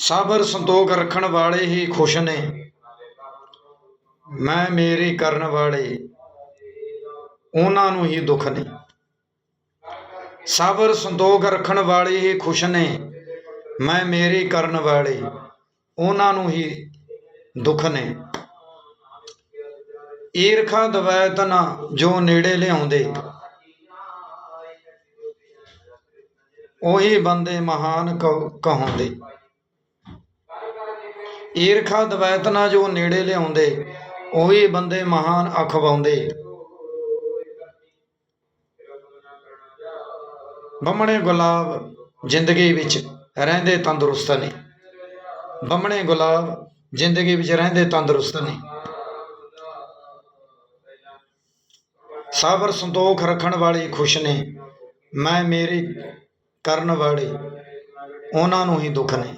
ਸਬਰ ਸੰਤੋਖ ਰੱਖਣ ਵਾਲੇ ਹੀ ਖੁਸ਼ ਨੇ। ਮੈਂ ਮੇਰੀ ਕਰਨ ਵਾਲੇ ਉਹਨਾਂ ਨੂੰ ਹੀ ਦੁੱਖ ਨੇ। ਸਬਰ ਸੰਤੋਖ ਰੱਖਣ ਵਾਲੇ ਹੀ ਖੁਸ਼ ਨੇ। ਮੈਂ ਮੇਰੀ ਕਰਨ ਵਾਲੇ ਉਹਨਾਂ ਨੂੰ ਹੀ ਦੁੱਖ ਨੇ। ਈਰਖਾ ਦਵੈਤ ਨਾ ਜੋ ਨੇੜੇ ਲਿਆਉਂਦੇ। ਉਹੀ ਬੰਦੇ ਮਹਾਨ ਕਹਾਉਂਦੇ। ਈਰਖਾ ਦਵੈਤ ਨਾ ਜੋ ਨੇੜੇ ਲਿਆਉਂਦੇ, ਉਹੀ ਬੰਦੇ ਮਹਾਨ ਅਖਵਾਉਂਦੇ ਬੰਮਣੇ ਗੁਲਾਬ ਜ਼ਿੰਦਗੀ ਵਿੱਚ ਰਹਿੰਦੇ ਤੰਦਰੁਸਤ ਨੇ। ਬੰਮਣੇ ਗੁਲਾਬ ਜ਼ਿੰਦਗੀ ਵਿੱਚ ਰਹਿੰਦੇ ਤੰਦਰੁਸਤ ਨੇ। ਸਬਰ ਸੰਤੋਖ ਰੱਖਣ ਵਾਲੇ ਖੁਸ਼ ਨੇ। ਮੈਂ ਮੇਰੀ ਕਰਨ ਵਾਲੇ, ਉਹਨਾਂ ਨੂੰ ਹੀ ਦੁੱਖ ਨੇ।